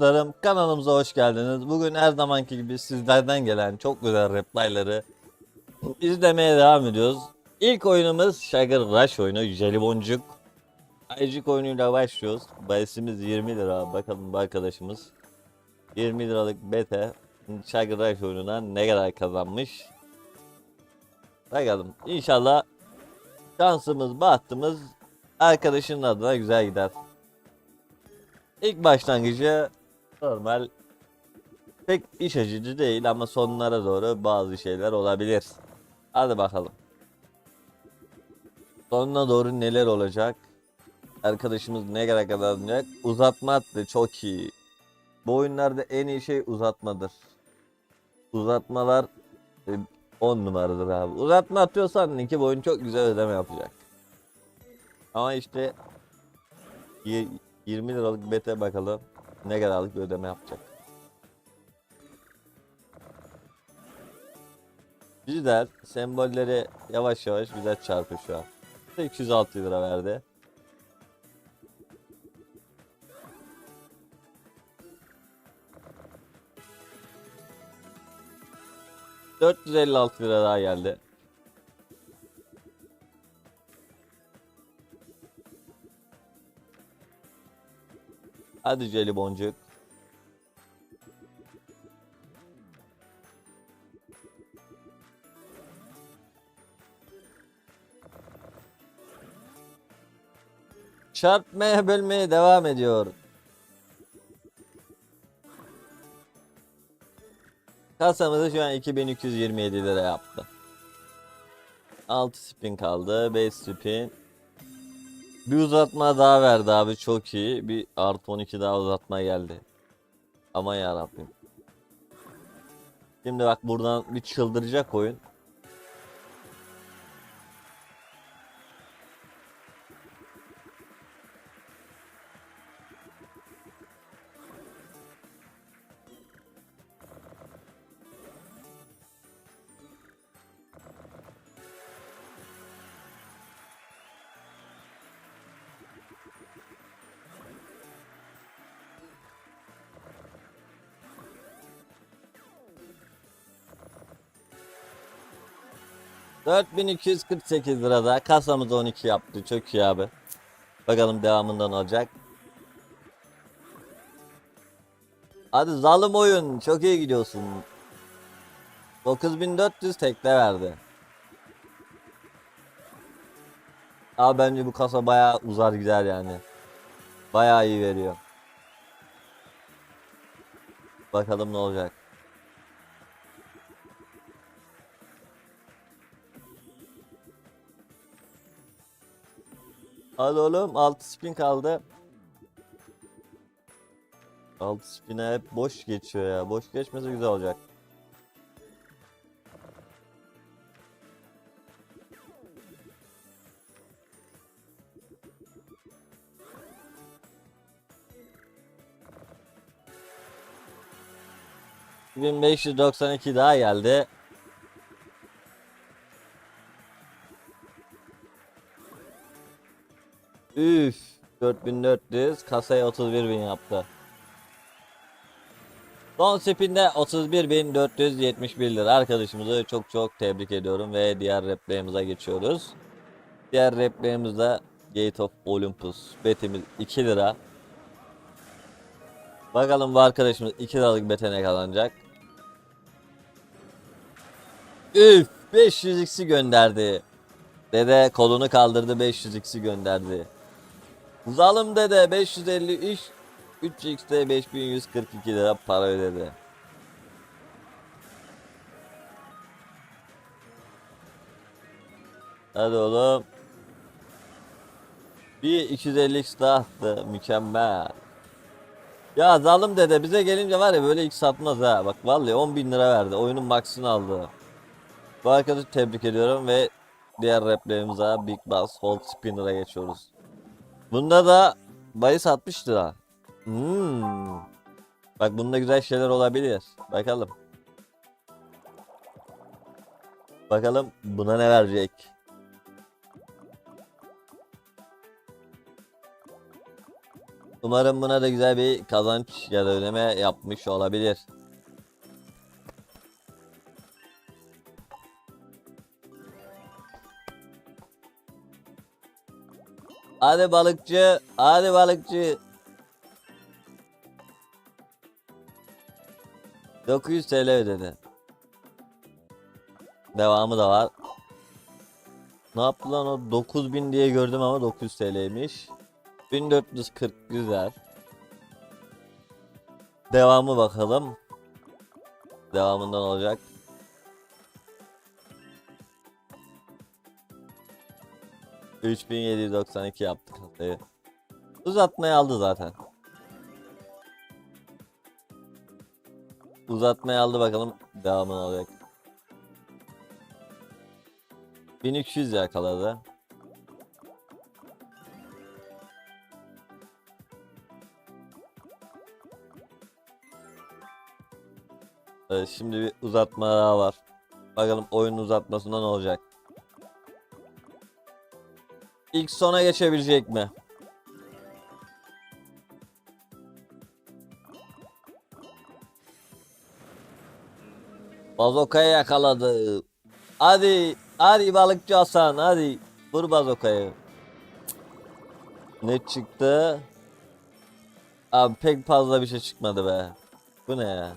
dostlarım kanalımıza hoş geldiniz. Bugün her zamanki gibi sizlerden gelen çok güzel replayları izlemeye devam ediyoruz. İlk oyunumuz Sugar Rush oyunu Jelibonçuk. Ayıcık oyunuyla başlıyoruz. Bayisimiz 20 lira. Bakalım arkadaşımız 20 liralık bete Sugar Rush oyunundan ne kadar kazanmış. Bakalım inşallah şansımız bahtımız arkadaşının adına güzel gider. İlk başlangıcı normal pek iş açıcı değil ama sonlara doğru bazı şeyler olabilir. Hadi bakalım. Sonuna doğru neler olacak? Arkadaşımız ne kadar kazanacak? Uzatma attı çok iyi. Bu oyunlarda en iyi şey uzatmadır. Uzatmalar 10 numaradır abi. Uzatma atıyorsan iki boyun çok güzel ödeme yapacak. Ama işte y- 20 liralık bete bakalım ne kadarlık bir ödeme yapacak. Güzel sembolleri yavaş yavaş güzel çarpıyor şu an. 206 lira verdi. ...456 lira daha geldi. Hadi jelibonçuk. Çarpmaya bölmeye devam ediyor. Kasamızı şu an 2227 lira yaptı. 6 spin kaldı. 5 spin. Bir uzatma daha verdi abi çok iyi. Bir artı 12 daha uzatma geldi. Aman yarabbim. Şimdi bak buradan bir çıldıracak oyun. ...4248 lirada kasamız 12 yaptı. Çok iyi abi. Bakalım devamından olacak. Hadi zalim oyun. Çok iyi gidiyorsun. 9400 tekle verdi. Abi bence bu kasa bayağı uzar gider yani. Bayağı iyi veriyor. Bakalım ne olacak. Hadi oğlum 6 spin kaldı. 6 spin'e hep boş geçiyor ya. Boş geçmesi güzel olacak. ...1592 daha geldi. Üf 4400 kasaya 31.000 yaptı. Son spinde 31.471 lira arkadaşımızı çok çok tebrik ediyorum ve diğer replayimize geçiyoruz. Diğer replayimizde Gate of Olympus betimiz 2 lira. Bakalım bu arkadaşımız 2 liralık bete ne kazanacak. Üf 500x'i gönderdi. Dede kolunu kaldırdı 500x'i gönderdi. Zalim dede 553 3x'te 5142 lira para ödedi. Hadi oğlum. Bir 250x daha. Mükemmel. Ya zalim dede bize gelince var ya böyle x satmaz ha. Bak vallahi 10 bin lira verdi. Oyunun max'ını aldı. Bu arkadaşı tebrik ediyorum ve diğer replerimize Big Bass Hold Spinner'a geçiyoruz. Bunda da bahis 60 lira. Hmm. Bak bunda güzel şeyler olabilir. Bakalım. Bakalım buna ne verecek. Umarım buna da güzel bir kazanç ya da ödeme yapmış olabilir. Hadi balıkçı, hadi balıkçı. 900 TL ödedi. Devamı da var. Ne yaptı lan o 9000 diye gördüm ama 900 TL'ymiş. 1440 güzel. Devamı bakalım. Devamından olacak. ...3792 yaptık kasayı. Uzatmayı aldı zaten. Uzatmayı aldı bakalım devamı ne olacak. 1200 yakaladı. Evet, şimdi bir uzatma daha var. Bakalım oyun uzatmasında ne olacak. İlk sona geçebilecek mi? Bazokayı yakaladı. Hadi, hadi balıkçı Hasan, hadi. Vur bazokayı. Ne çıktı? Abi pek fazla bir şey çıkmadı be. Bu ne ya?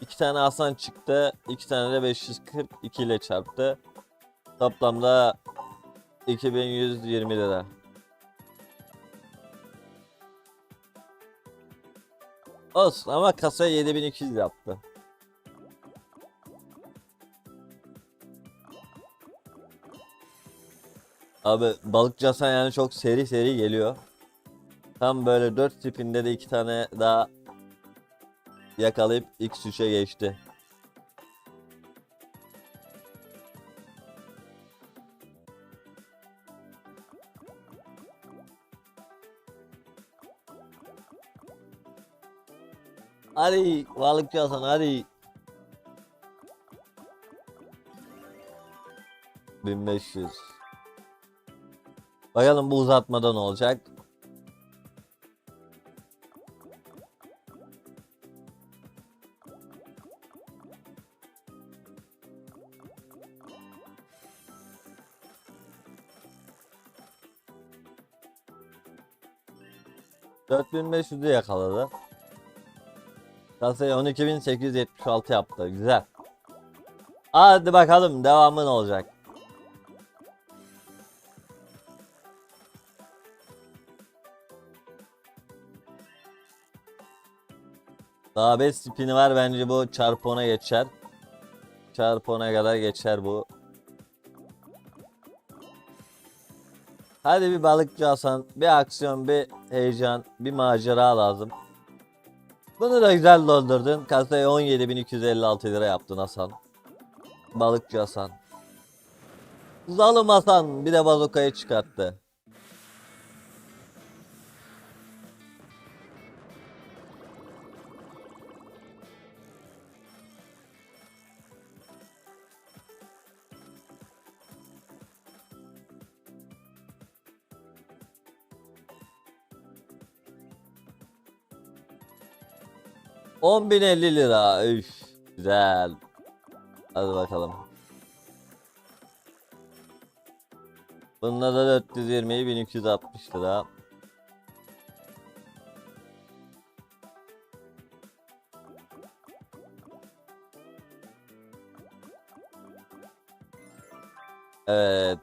İki tane Hasan çıktı. iki tane de 542 ile çarptı. Toplamda 2120 lira. Olsun ama kasaya 7200 yaptı. Abi balıkçı Hasan yani çok seri seri geliyor. Tam böyle 4 tipinde de iki tane daha yakalayıp X3'e geçti. Hadi balıkçı Hasan hadi. 1500. Bakalım bu uzatmadan olacak. ...4500'ü yakaladı. Kasayı 12.876 yaptı. Güzel. Hadi bakalım devamı ne olacak. Daha 5 spini var bence bu çarpı 10'a geçer. Çarpı 10'a kadar geçer bu. Hadi bir balıkçı Hasan, bir aksiyon, bir heyecan, bir macera lazım. Bunu da güzel doldurdun. Kasayı 17.256 lira yaptın Hasan. Balıkçı Hasan. Zalim Hasan bir de bazokayı çıkarttı. On bin elli lira. Üf, güzel. Hadi bakalım. Bunda da 420'yi 1260 lira. Evet.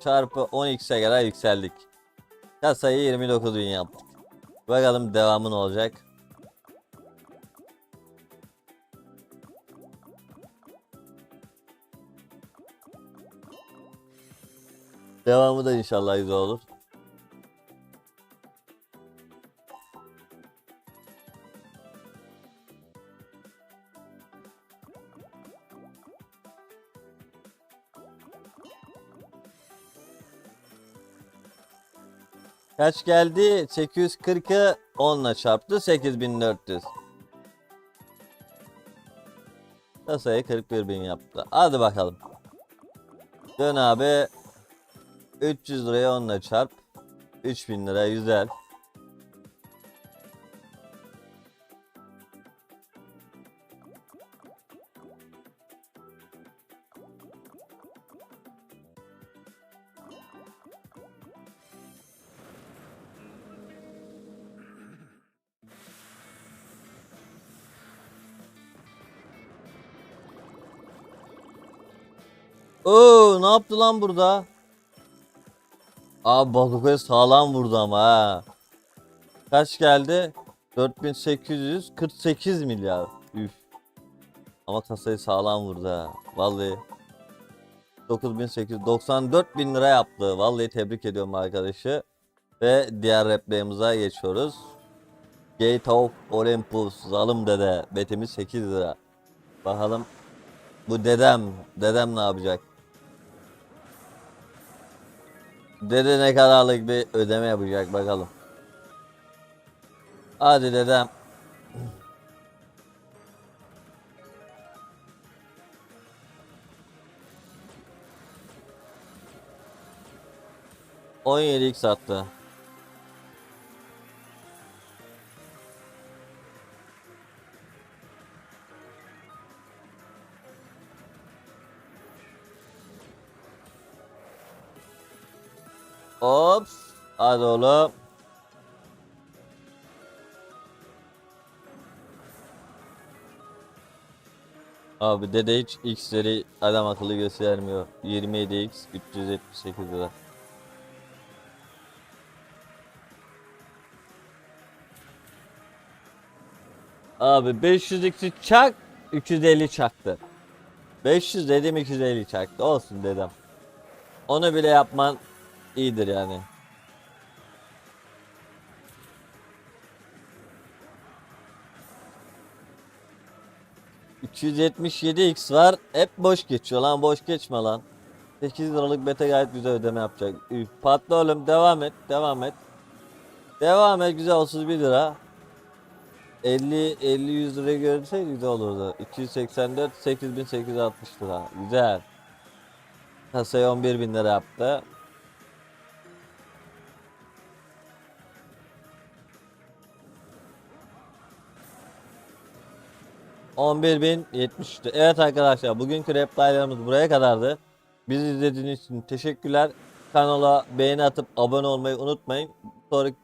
Çarpı 10x'e kadar yükseldik. Kasayı 29 bin yaptık. Bakalım devamı ne olacak. Devamı da inşallah güzel olur. Kaç geldi? 840'ı 10 ile çarptı. 8400. Kasayı 41.000 yaptı. Hadi bakalım. Dön abi. 300 liraya onunla çarp. 3000 lira güzel. Oo, ne yaptı lan burada? Abi Baluko'ya sağlam vurdu ama ha. Kaç geldi? 4848 milyar. Üf. Ama kasayı sağlam vurdu ha. Vallahi. 9894 bin lira yaptı. Vallahi tebrik ediyorum arkadaşı. Ve diğer replayimize geçiyoruz. Gate of Olympus. Zalim dede. Betimiz 8 lira. Bakalım bu dedem. Dedem ne yapacak? Dede ne kadarlık bir ödeme yapacak bakalım. Hadi dedem. On yedi x Hadi. Abi dede hiç X'leri adam akıllı göstermiyor. 27x 378 lira. Abi 500'lük çak 350 çaktı. 500 dedim 250 çaktı. Olsun dedim. Onu bile yapman iyidir yani. ...277x var. Hep boş geçiyor lan. Boş geçme lan. 8 liralık bete gayet güzel ödeme yapacak. Üf, patla oğlum. Devam et. Devam et. Devam et. Güzel 31 lira. 50 50 100 lira görünseydi güzel olurdu. 284 8860 lira. Güzel. Kasayı 11 bin lira yaptı. ...11.073'tü. Evet arkadaşlar bugünkü replaylarımız buraya kadardı. Bizi izlediğiniz için teşekkürler. Kanala beğeni atıp abone olmayı unutmayın. Sonraki